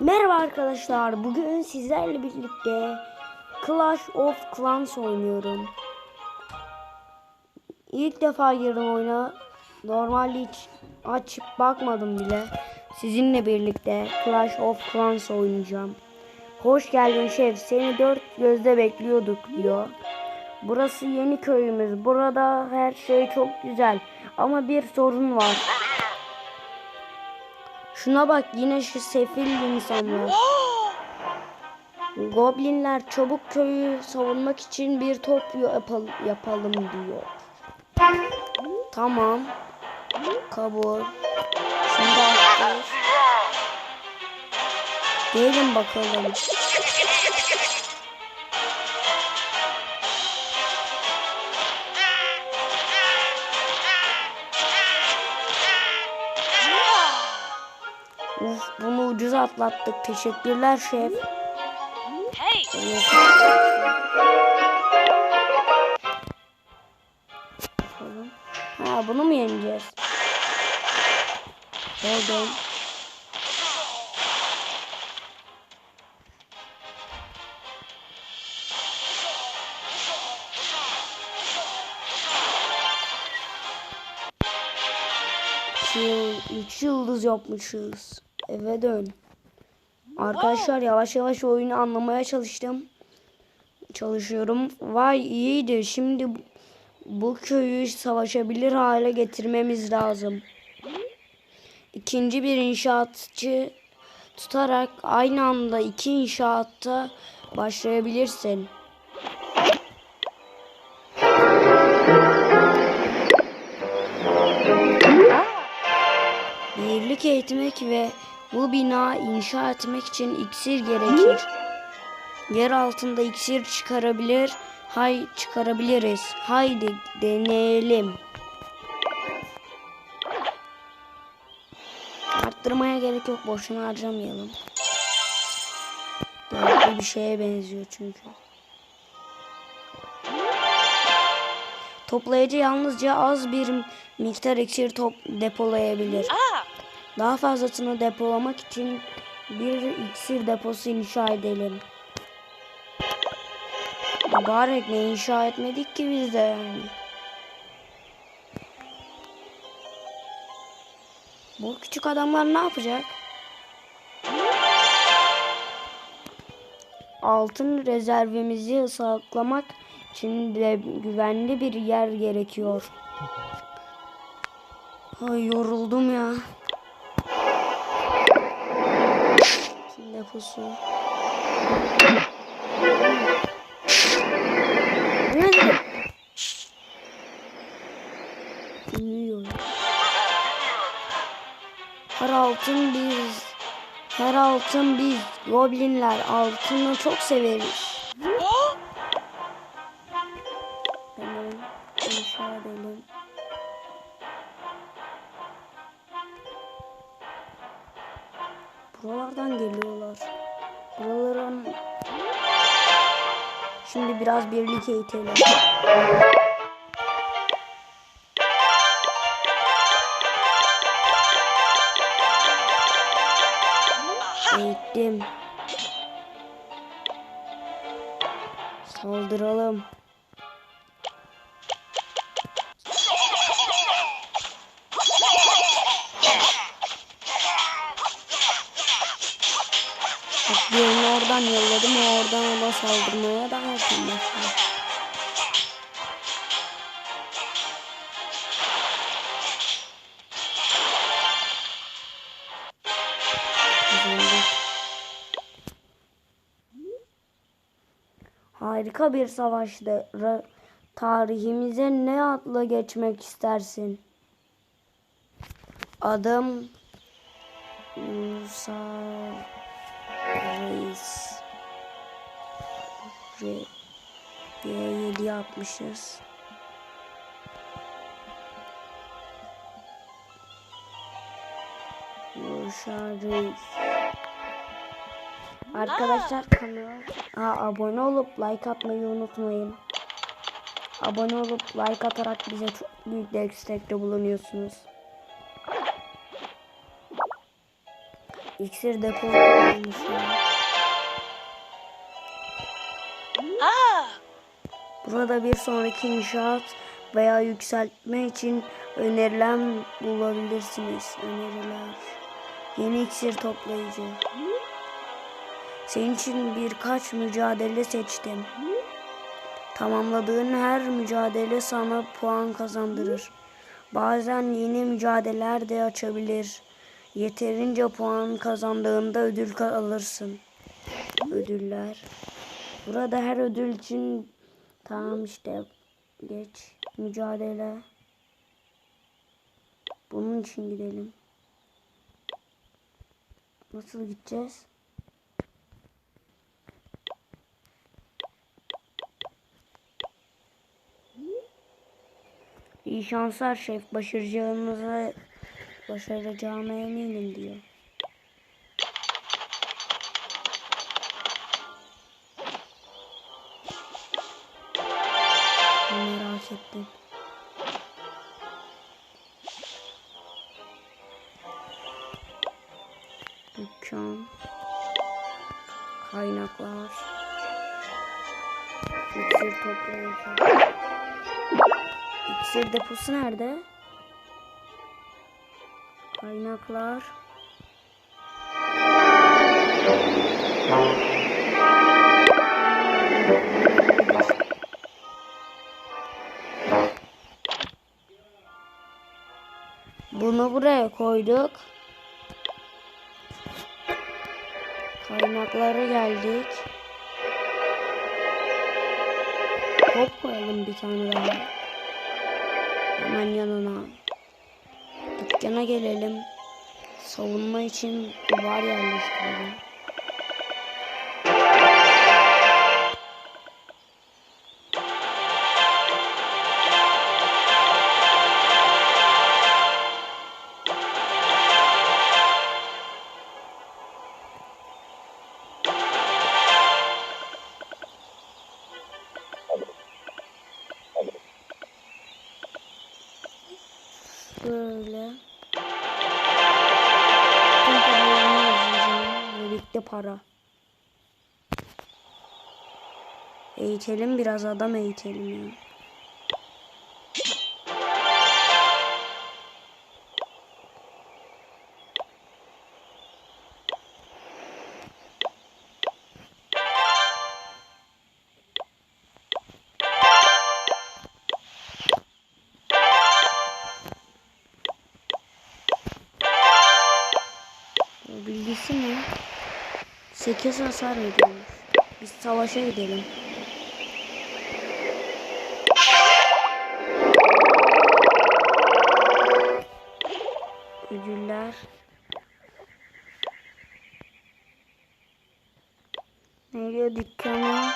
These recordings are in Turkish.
Merhaba arkadaşlar. Bugün sizlerle birlikte Clash of Clans oynuyorum. İlk defa girdim oyuna. Normalde hiç açıp bakmadım bile. Sizinle birlikte Clash of Clans oynayacağım. Hoş geldin şef. Seni dört gözle bekliyorduk diyor. Burası yeni köyümüz. Burada her şey çok güzel. Ama bir sorun var. Şuna bak yine şu sefil insanlar. Goblinler çabuk köyü savunmak için bir top yapalım, diyor. Tamam. Kabul. Şimdi atıyoruz. Gelin bakalım. Ucuz atlattık. Teşekkürler şef. Hey! Evet. Ha bunu mu yeneceğiz? Oldu. İki yıl, üç yıldız yapmışız. Eve dön. Arkadaşlar yavaş yavaş oyunu anlamaya çalıştım. Çalışıyorum. Vay iyiydi. Şimdi bu- köyü savaşabilir hale getirmemiz lazım. İkinci bir inşaatçı tutarak aynı anda iki inşaatta başlayabilirsin. Birlik eğitmek ve bu bina inşa etmek için iksir gerekir. Yer altında iksir çıkarabilir, hay çıkarabiliriz. Haydi deneyelim. Arttırmaya gerek yok, boşuna harcamayalım. Gerekli bir şeye benziyor çünkü. Toplayıcı yalnızca az bir miktar iksir top depolayabilir. Ah! Daha fazlasını depolamak için bir iksir deposu inşa edelim. Mübarek ne inşa etmedik ki biz de yani. Bu küçük adamlar ne yapacak? Altın rezervimizi saklamak için de güvenli bir yer gerekiyor. Ay yoruldum ya. Deposu. Ne? Uyuyor. Her altın biz. Her altın biz. Goblinler altını çok severiz. Hemen inşa edelim. Buralardan geliyorlar. Buraların... Şimdi biraz birlik eğitelim. Eğittim. Saldıralım. Bak birini oradan yolladım. O oradan ona saldırmaya daha erken başladı. Harika bir savaştı. Tarihimize ne adla geçmek istersin? Adım Musa Re G7 yapmışız. Musa Reis. Arkadaşlar kanala abone olup like atmayı unutmayın. Abone olup like atarak bize çok büyük destekte bulunuyorsunuz. İksir depo olmuş. Burada bir sonraki inşaat veya yükseltme için önerilen bulabilirsiniz. Öneriler. Yeni iksir toplayıcı. Senin için birkaç mücadele seçtim. Tamamladığın her mücadele sana puan kazandırır. Bazen yeni mücadeleler de açabilir. Yeterince puan kazandığında ödül alırsın. Ödüller. Burada her ödül için tamam işte geç mücadele. Bunun için gidelim. Nasıl gideceğiz? İyi şanslar şef. Başaracağımıza başaracağıma eminim diyor. Ettim. Dükkan. Kaynaklar. İksir toplayıcı. İksir deposu nerede? Kaynaklar. Bunu buraya koyduk. Kaynaklara geldik. Hop koyalım bir tane daha. Hemen yanına. Dükkana gelelim. Savunma için duvar yerleştirelim. Böyle. Tüm paralarımı harcayacağım. Birlikte para. Eğitelim biraz adam eğitelim ya. 8 hasar ediyormuş. Biz savaşa gidelim. Ödüller. Ne diyor dükkana?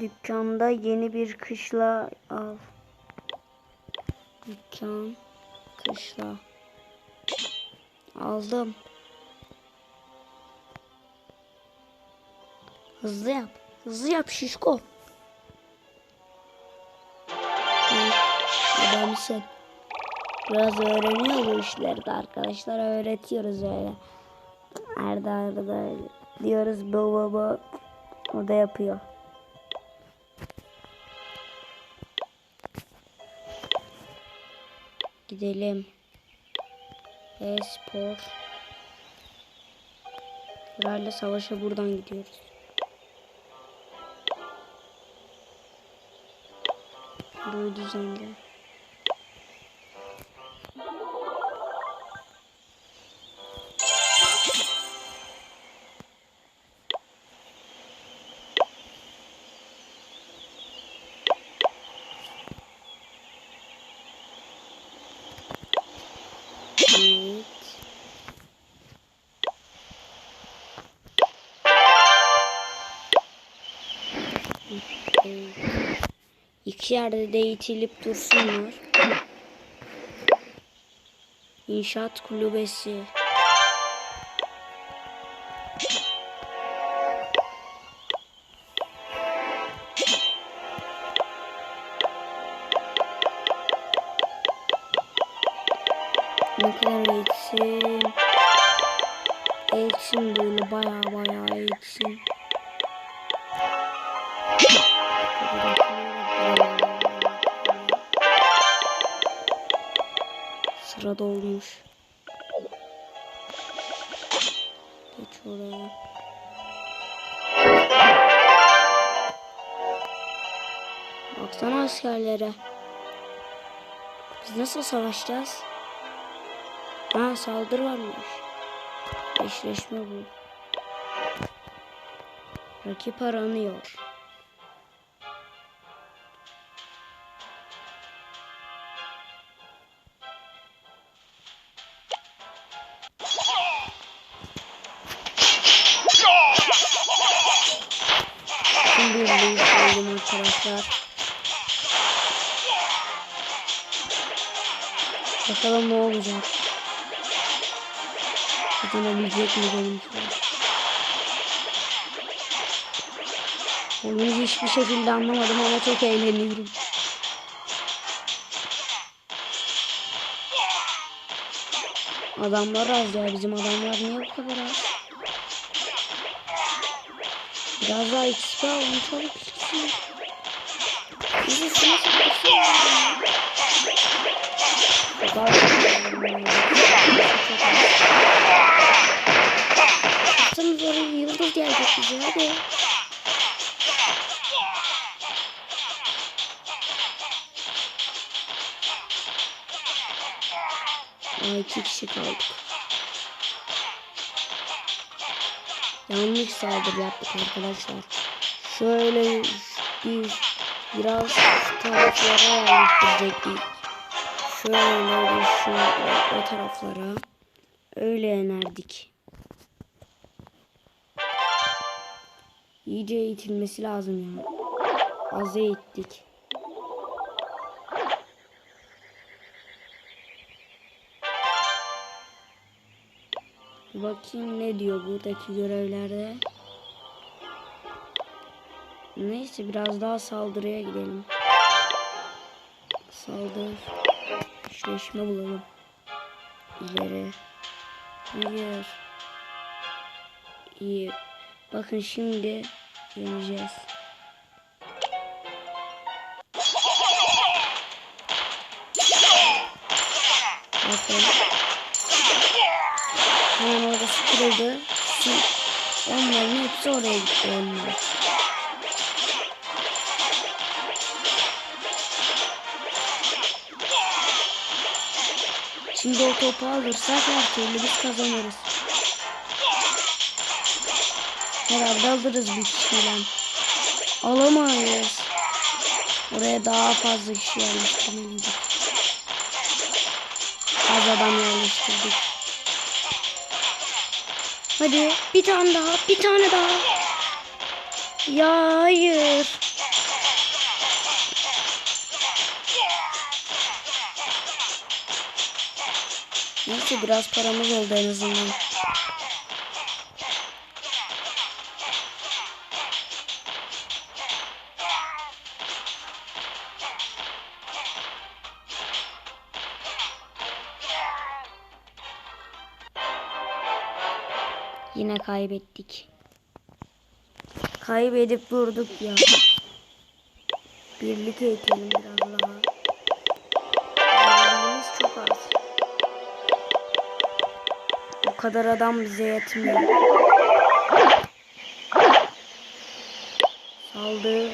Dükkanda yeni bir kışla al. Dükkan kışla. Aldım. Hızlı yap. Hızlı yap şişko. Adamsın. Biraz öğreniyor bu işlerde arkadaşlar. Öğretiyoruz öyle. Arda arda diyoruz bu bu bu. O da yapıyor. Gidelim. E-spor. Herhalde savaşa buradan gidiyoruz. Bu düzenli. İki yerde de itilip dursunlar. İnşaat kulübesi. Ne kadar eğitsin? Eksin böyle baya baya eksin. Sıra dolmuş. Geç oraya. Baksana askerlere. Biz nasıl savaşacağız? Ha saldırı varmış. Eşleşme bu. Rakip aranıyor. Bakalım ne olacak. Kazanabilecek mi benim? Oyunu hiçbir şekilde anlamadım ama çok eğleniyorum. Adamlar az ya bizim adamlar niye bu kadar az? Biraz daha XP alın çabuk XP. Bizi şuna iki kişi kaldık. Yanlış saldırı yaptık arkadaşlar. Şöyle bir biraz taraflara yerleştirecektik. Şöyle bir şu o taraflara öyle yenerdik. İyice eğitilmesi lazım ya. Az eğittik. Bakayım ne diyor buradaki görevlerde. Neyse biraz daha saldırıya gidelim. Saldır. Eşleşme bulalım. İleri. Hayır. İyi. Bakın şimdi yeneceğiz. Hemen orası kırıldı. Onların hepsi oraya gitti onlar. Şimdi o topu alırsak her türlü biz kazanırız. Herhalde alırız bir kişiyle. Alamayız. Oraya daha fazla kişi yerleştirmeliydik. Az adam yerleştirdik. Hadi bir tane daha, bir tane daha. Ya hayır. Neyse biraz paramız oldu en azından. Kaybettik. Kaybedip durduk ya. Birlik eğitelim biraz daha. Adamımız çok az. Bu kadar adam bize yetmiyor. Saldır.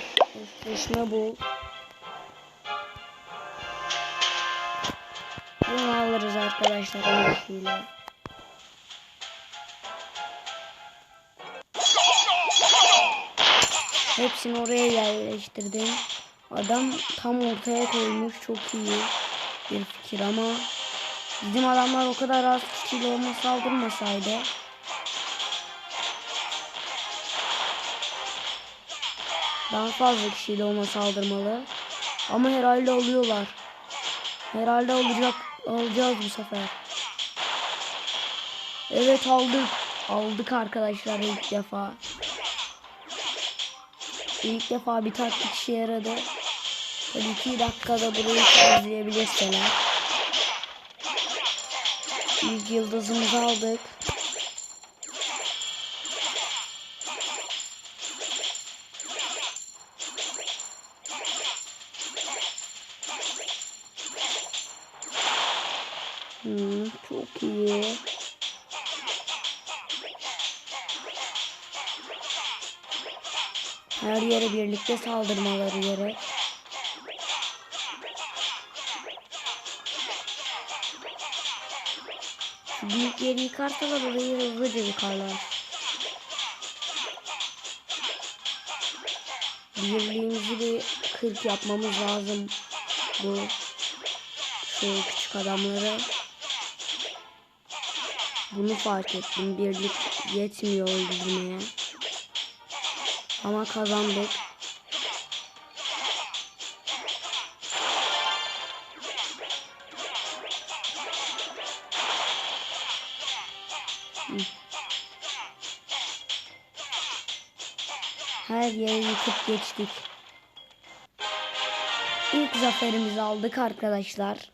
Eşleşme bu. Bunu alırız arkadaşlar. on Hepsini oraya yerleştirdim. Adam tam ortaya koymuş. Çok iyi bir fikir ama bizim adamlar o kadar az kişiyle olma saldırmasaydı daha fazla kişiyle ona saldırmalı. Ama herhalde oluyorlar. Herhalde olacak. Alacağız bu sefer. Evet aldık. Aldık arkadaşlar ilk defa. İlk defa bir taktik işe yaradı. Tabii iki dakikada burayı izleyebilirseler. İlk yıldızımızı aldık. Saldırmaları gerek. Büyük yeri yıkarsalar orayı hızlıca yıkarlar. Birliğimizi bir 40 yapmamız lazım. Bu şu küçük adamları. Bunu fark ettim. Birlik yetmiyor öldürmeye. Ama kazandık. Yıkıp geçtik. İlk zaferimizi aldık arkadaşlar.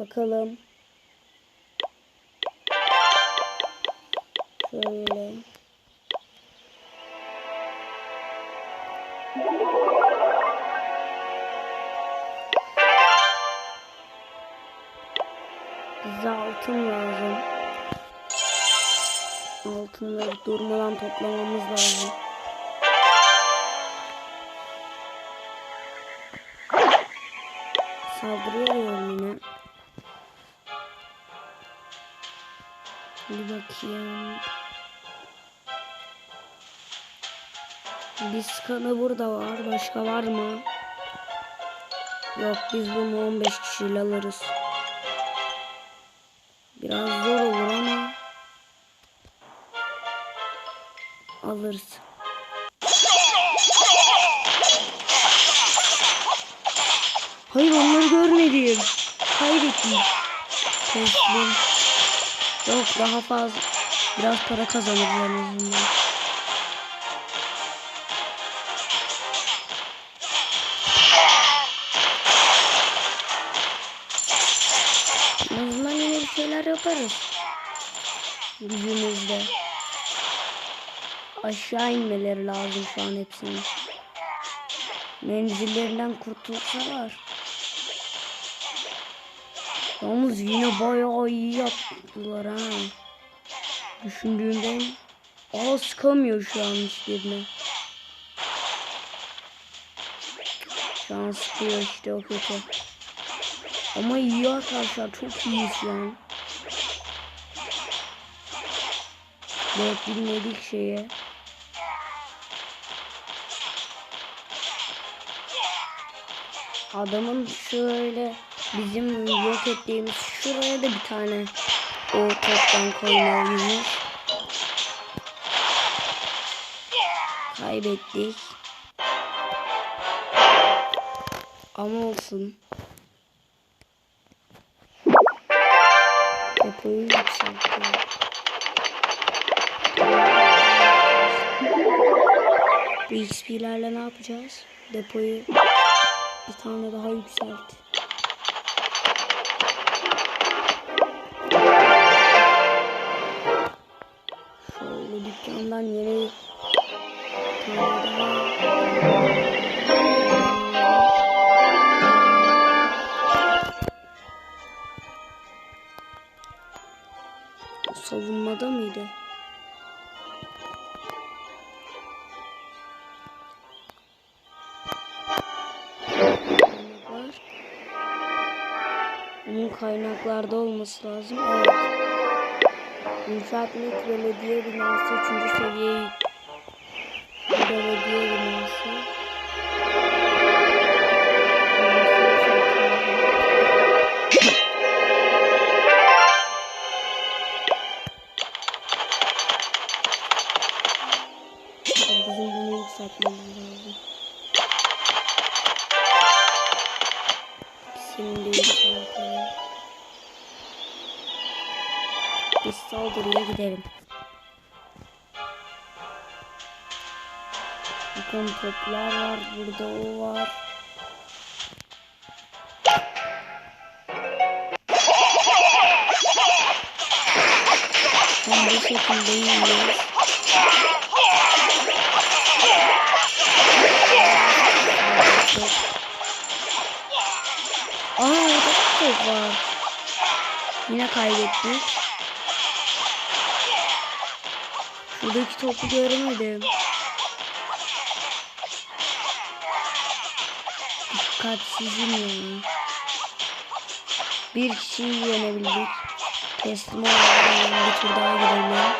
Bakalım. Şöyle. Durmadan toplamamız lazım. Saldırıyorum yine. Bir bakayım. Bir skanı burada var. Başka var mı? Yok biz bunu 15 kişiyle alırız. Biraz zor olur alırız. Hayır onları görmedim. Kaybettim. Teslim. Yok daha fazla. Biraz para kazanırız en azından. En azından yine bir şeyler yaparız. Gücümüzde. Aşağı inmeleri lazım şu an hepsinin. Menzillerinden kurtulsalar. Yalnız yine bayağı iyi yaptılar ha. Düşündüğümden Aa sıkamıyor şu an hiçbirine. Şu an sıkıyor işte o kötü. Ama iyi arkadaşlar çok iyi şu an. Evet bilmedik şeye. Adamın şöyle bizim yok ettiğimiz şuraya da bir tane o toptan koymalıymış. Kaybettik. Ama olsun. Depoyu yükseltiyor. Bu XP'lerle ne yapacağız? Depoyu bir tane daha yükselt. Olması lazım. Evet. İnşaatlık belediye binası 3. seviye belediye binası. Toplar var. Burada o var. Tam bu şekilde yiyoruz. Var. Yine kaybettik. Buradaki topu göremedim. Dikkatsizim ya. Bir kişiyi yenebildik. Teslim olalım. Bir tur daha girelim.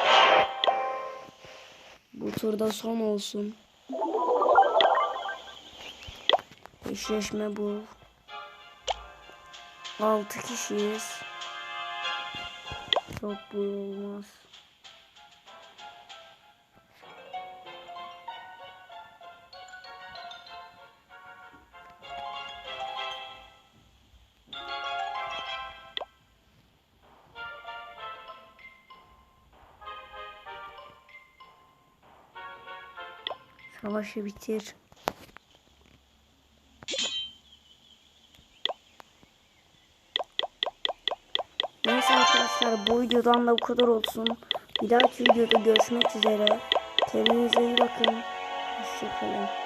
Bu turda son olsun. Eşleşme bu. 6 kişiyiz. Çok bu olmaz. Savaşı bitir. Neyse arkadaşlar bu videodan da bu kadar olsun. Bir dahaki videoda görüşmek üzere. Kendinize iyi bakın. Hoşçakalın.